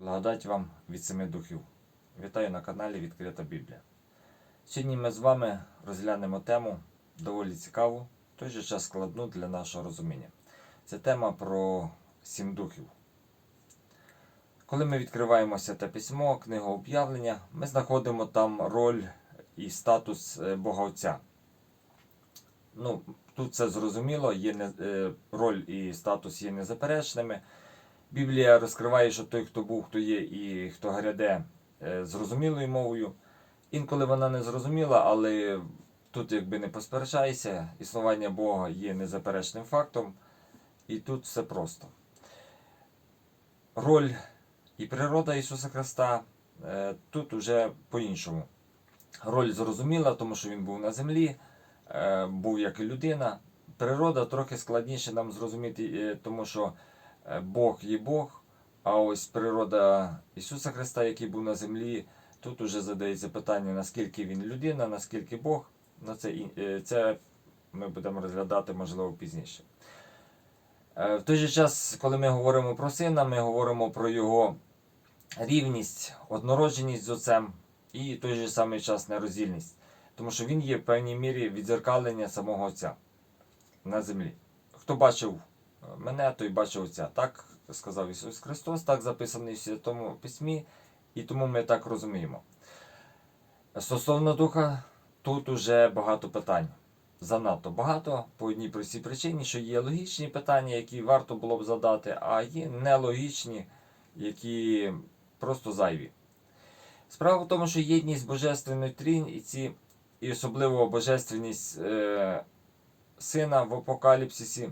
Благодать вам від семи духів. Вітаю на каналі Відкрита Біблія. Сьогодні ми з вами розглянемо тему доволі цікаву, в той же час складну для нашого розуміння. Це тема про сім духів. Коли ми відкриваємо святе письмо, книгу об'явлення, ми знаходимо там роль і статус е, Бога Отця. Ну, тут це зрозуміло, є не, е, роль і статус є незаперечними. Біблія розкриває, що той, хто був, хто є і хто гряде е, зрозумілою мовою. Інколи вона не зрозуміла, але тут якби не посперечайся, існування Бога є незаперечним фактом, і тут все просто. Роль і природа Ісуса Христа е, тут уже по-іншому. Роль зрозуміла, тому що Він був на землі, е, був як і людина. Природа трохи складніше нам зрозуміти, тому що Бог є Бог, а ось природа Ісуса Христа, який був на землі, тут уже задається питання, наскільки він людина, наскільки Бог. Ну, це, е, це ми будемо розглядати, можливо, пізніше. Е, В той же час, коли ми говоримо про сина, ми говоримо про його рівність, однородженість з отцем і в той же самий час нероздільність. Тому що він є в певній мірі відзеркалення самого Отця на землі. Хто бачив е, мене, той бачив Отця. Так сказав Ісус Христос, так записано в Святому Письмі, і тому ми так розуміємо. Стосовно духа, тут уже багато питань. Занадто багато по одній простій причині, що є логічні питання, які варто було б задати, а є нелогічні, які просто зайві. Справа в тому, що єдність Божественної Трійці і особливо божественність е, сина в апокаліпсисі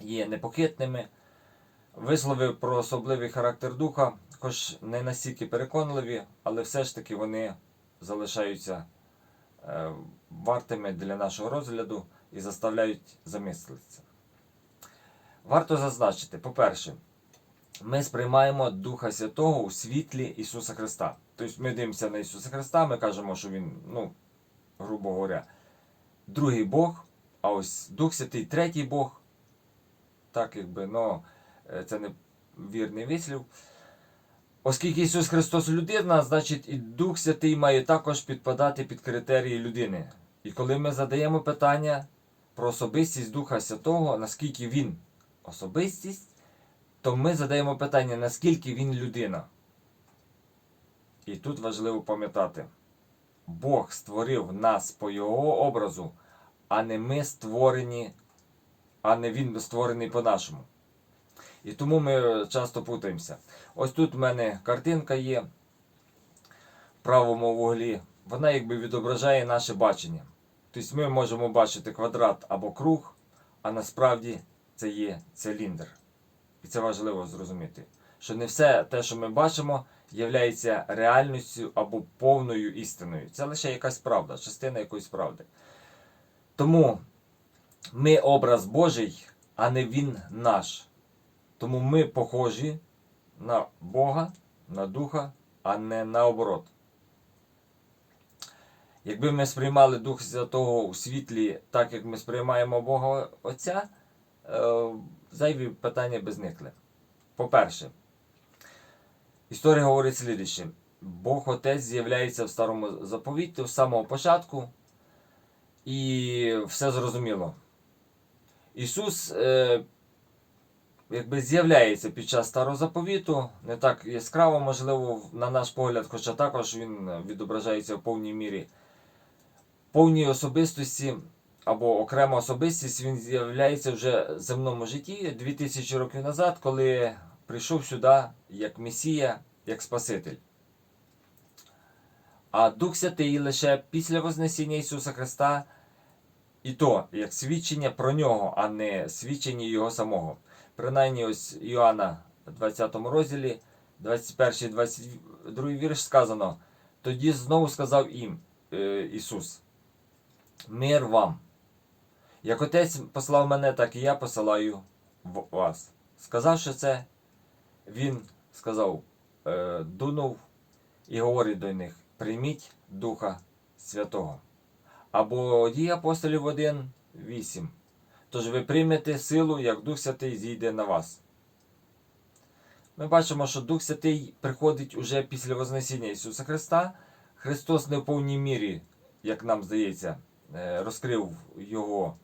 є непохитними. Вислови про особливий характер духа, хоч не настільки переконливі, але все ж таки вони залишаються е, вартими для нашого розгляду і заставляють замислитися. Варто зазначити, по-перше, ми сприймаємо Духа Святого у світлі Ісуса Христа. Тобто ми дивимося на Ісуса Христа, ми кажемо, що Він, ну, грубо говоря, другий Бог, а ось Дух Святий третій Бог. Так, якби, ну, е, це не вірний вислів. Оскільки Ісус Христос людина, значить і Дух Святий має також підпадати під критерії людини. І коли ми задаємо питання про особистість Духа Святого, наскільки Він особистість, то ми задаємо питання, наскільки він людина. І тут важливо пам'ятати: Бог створив нас по Його образу, а не ми створені, а не Він створений по-нашому. І тому ми часто путаємося. Ось тут в мене картинка є в правому вуглі. Вона якби відображає наше бачення. Тобто ми можемо бачити квадрат або круг, а насправді це є циліндр. І це важливо зрозуміти, що не все те, що ми бачимо, є реальністю або повною істиною. Це лише якась правда, частина якоїсь правди. Тому ми образ Божий, а не Він наш. Тому ми похожі на Бога, на Духа, а не наоборот. Якби ми сприймали Духа Святого у світлі, так як ми сприймаємо Бога Отця, е, зайві питання би зникли. По-перше, історія говорить слідуще. Бог Отець з'являється в старому заповіті з самого початку, і все зрозуміло. Ісус е, якби з'являється під час старого заповіту, не так яскраво, можливо, на наш погляд, хоча також він відображається в повній мірі. Повній особистості або окрема особистість він з'являється вже в земному житті 2000 років назад, коли прийшов сюди як Месія, як Спаситель. А Дух Святий лише після Вознесіння Ісуса Христа, і то як свідчення про нього, а не свідчення Його самого. Принаймні, ось Іоанна в 20 розділі, 21 22 вірш сказано: тоді знову сказав їм е, Ісус. Мир вам. Як отець послав мене, так і я посилаю вас. Сказавши це, він сказав, е, дунув і говорить до них: прийміть Духа Святого. Або дії апостолів 1, 8. Тож ви приймете силу, як Дух Святий зійде на вас. ми бачимо, що Дух Святий приходить уже після Вознесіння Ісуса Христа. Христос не в повній мірі, як нам здається, е, розкрив його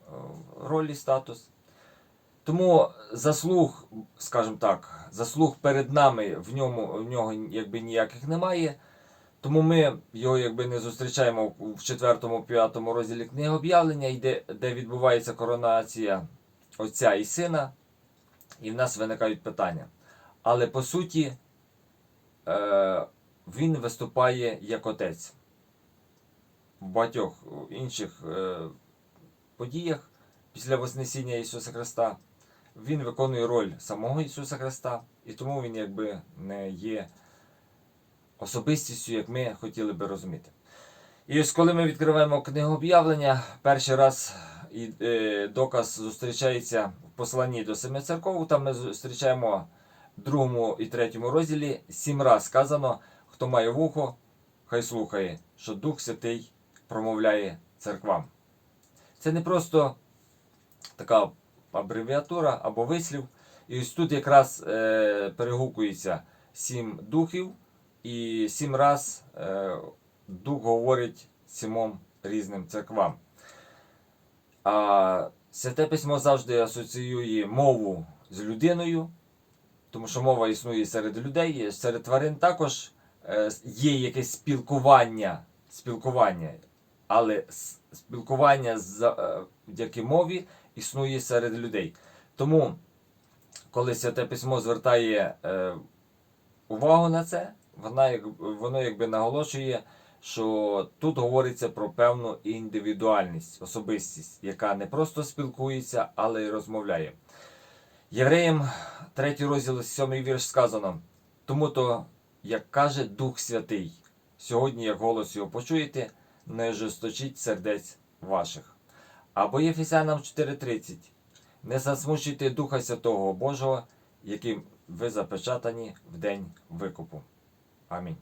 е, роль і статус. Тому заслуг, скажімо так, заслуг перед нами в ньому в нього якби ніяких немає. Тому ми його якби не зустрічаємо в 4-5 розділі книги об'явлення, йде- де відбувається коронація Отця і Сина, і в нас виникають питання. Але по суті, е, він виступає як отець. В багатьох інших е, подіях після Вознесіння Ісуса Христа він виконує роль самого Ісуса Христа, і тому він якби не є особистістю, як ми хотіли би розуміти. І ось коли ми відкриваємо книгу об'явлення, перший раз і, е, доказ зустрічається в посланні до семи церков. Там ми зустрічаємо в другому і третьому розділі сім раз сказано, хто має вухо, хай слухає, що Дух Святий промовляє церквам. Це не просто така абревіатура або вислів. І ось тут якраз е, перегукується сім духів, і сім раз е, дух говорить сімом різним церквам. А святе письмо завжди асоціює мову з людиною, тому що мова існує серед людей, серед тварин також е, є якесь спілкування, спілкування, але спілкування завдяки мові існує серед людей. Тому, коли святе письмо звертає е, увагу на це, вона, воно якби наголошує, що тут говориться про певну індивідуальність, особистість, яка не просто спілкується, але й розмовляє. Євреям 3 розділ 7 вірш сказано: тому то, як каже Дух Святий, сьогодні, як голос його почуєте, не жесточіть сердець ваших. Або Єфесянам 4:30. Не засмучуйте Духа Святого Божого, яким ви запечатані в день викупу. Amém.